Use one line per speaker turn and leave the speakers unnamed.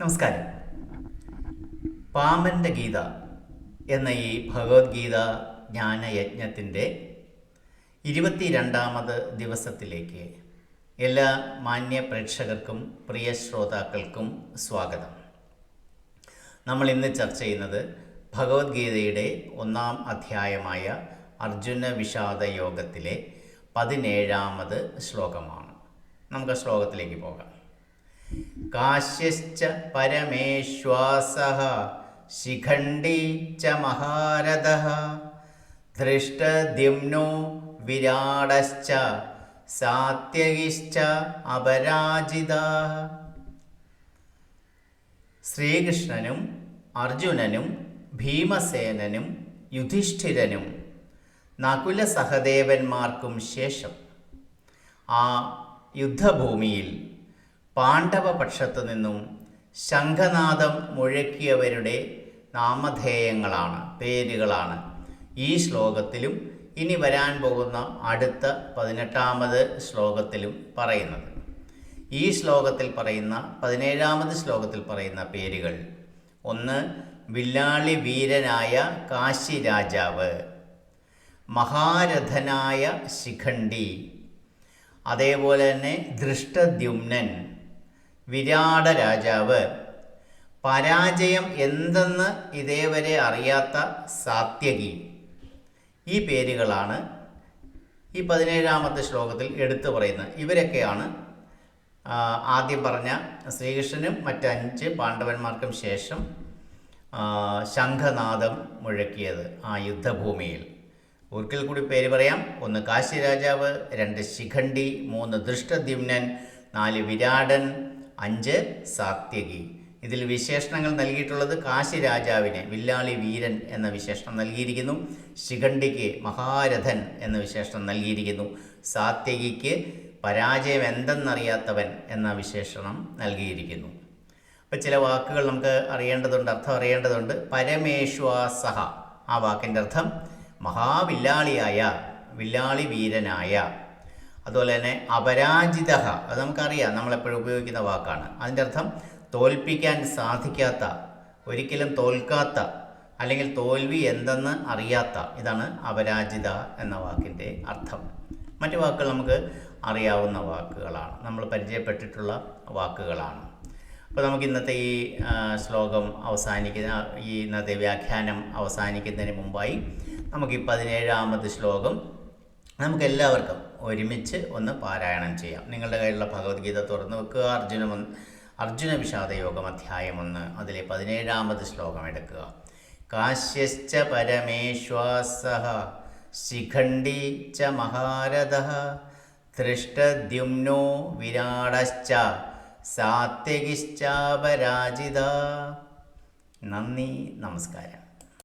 നമസ്കാരം. പാമ്പന്റെ ഗീത എന്ന ഈ ഭഗവത്ഗീത ജ്ഞാനയജ്ഞത്തിന്റെ ഇരുപത്തിരണ്ടാമത് ദിവസത്തിലേക്ക് എല്ലാ മാന്യ പ്രേക്ഷകർക്കും പ്രിയ ശ്രോതാക്കൾക്കും സ്വാഗതം. നമ്മൾ ഇന്ന് ചർച്ച ചെയ്യുന്നത് ഭഗവത്ഗീതയുടെ ഒന്നാം അധ്യായമായ അർജുന വിഷാദ യോഗത്തിലെ പതിനേഴാമത് ശ്ലോകമാണ്. നമുക്ക് ശ്ലോകത്തിലേക്ക് പോകാം. കാശ്യശ്ച പരമേശ്വാസ ശിഖണ്ഡി ച മഹാരഥ ധൃഷ്ടദ്യുമ്നോ വിരാടശ്ച സാത്യകിശ്ച അപരാജിത. ശ്രീകൃഷ്ണനും അർജുനനും ഭീമസേനനും യുധിഷ്ഠിരനും നകുല സഹദേവന്മാർക്കും ശേഷം ആ യുദ്ധഭൂമിയിൽ പാണ്ഡവപക്ഷത്തു നിന്നും ശംഖനാദം മുഴക്കിയവരുടെ നാമധേയങ്ങളാണ് പേരുകളാണ്. ഈ ശ്ലോകത്തിലും ഇനി വരാൻ പോകുന്ന അടുത്ത പതിനെട്ടാമത് ശ്ലോകത്തിലും പറയുന്നത്. ഈ ശ്ലോകത്തിൽ പറയുന്ന പതിനേഴാമത് ശ്ലോകത്തിൽ പറയുന്ന പേരുകൾ. ഒന്ന് വില്ലാളി വീരനായ കാശി രാജാവ്. മഹാരഥനായ ശിഖണ്ഡി. അതേപോലെ തന്നെ ദൃഷ്ടദ്യുമ്നൻ. വിരാട രാജാവ് പരാജയം എന്തെന്ന് ഇതേവരെ അറിയാത്ത സാത്യകി. ഈ പേരുകളാണ് ഈ പതിനേഴാമത്തെ ശ്ലോകത്തിൽ എടുത്തു പറയുന്നത്. ഇവരൊക്കെയാണ് ആദ്യം പറഞ്ഞ ശ്രീകൃഷ്ണനും മറ്റഞ്ച് പാണ്ഡവന്മാർക്കും ശേഷം ശംഖനാദം മുഴക്കിയത് ആ യുദ്ധഭൂമിയിൽ. ഒരിക്കൽ കൂടി പേര് പറയാം. ഒന്ന് കാശി രാജാവ് രണ്ട് ശിഖണ്ഡി മൂന്ന് ദൃഷ്ടദ്യുമ്നൻ നാല് വിരാടൻ അഞ്ച് സാത്യകി. ഇതിൽ വിശേഷണങ്ങൾ നൽകിയിട്ടുള്ളത് കാശി രാജാവിനെ വില്ലാളി വീരൻ എന്ന വിശേഷണം നൽകിയിരിക്കുന്നു. ശിഖണ്ഡിക്ക് മഹാരഥൻ എന്ന വിശേഷണം നൽകിയിരിക്കുന്നു. സാത്യകിക്ക് പരാജയം എന്തെന്നറിയാത്തവൻ എന്ന വിശേഷണം നൽകിയിരിക്കുന്നു. അപ്പോൾ ചില വാക്കുകൾ നമുക്ക് അറിയേണ്ടതുണ്ട് അർത്ഥം അറിയേണ്ടതുണ്ട്. പരമേശ്വാസഹ ആ വാക്കിന്റെ അർത്ഥം മഹാവില്ലാളിയായ വില്ലാളി വീരനായ. അതുപോലെ തന്നെ അപരാജിത അത് നമുക്കറിയാം നമ്മളെപ്പോഴും ഉപയോഗിക്കുന്ന വാക്കാണ്. അതിന്റെ അർത്ഥം തോൽപ്പിക്കാൻ സാധിക്കാത്ത ഒരിക്കലും തോൽക്കാത്ത അല്ലെങ്കിൽ തോൽവി എന്തെന്ന് അറിയാത്ത ഇതാണ് അപരാജിത എന്ന വാക്കിന്റെ അർത്ഥം. മറ്റു വാക്കുകൾ നമുക്ക് അറിയാവുന്ന വാക്കുകളാണ്. നമ്മൾ പരിചയപ്പെട്ടിട്ടുള്ള വാക്കുകളാണ്. അപ്പോൾ നമുക്ക് ഇന്നത്തെ ഈ ശ്ലോകം അവസാനിക്കുന്ന ഈ ഇന്നത്തെ വ്യാഖ്യാനം അവസാനിക്കുന്നതിന് മുമ്പായി നമുക്ക് ഈ പതിനേഴാമത് ശ്ലോകം നമുക്ക് എല്ലാവർക്കും ഒരുമിച്ച് ഒന്ന് പാരായണം ചെയ്യാം. നിങ്ങളുടെ കയ്യിലുള്ള ഭഗവത്ഗീത തുറന്നു വെക്കുക. അർജുന അർജുന വിഷാദ യോഗം അധ്യായം ഒന്ന് അതിലെ പതിനേഴാമത് ശ്ലോകം എടുക്കുക. കാശ്യശ്ച പരമേശ്വാസ ശിഖണ്ഡി ച മഹാരഥ ധൃഷ്ടദ്യുമ്നോ വിരാടശ്ച സാത്യകിശ്ചാപരാജിത. നന്ദി നമസ്കാരം.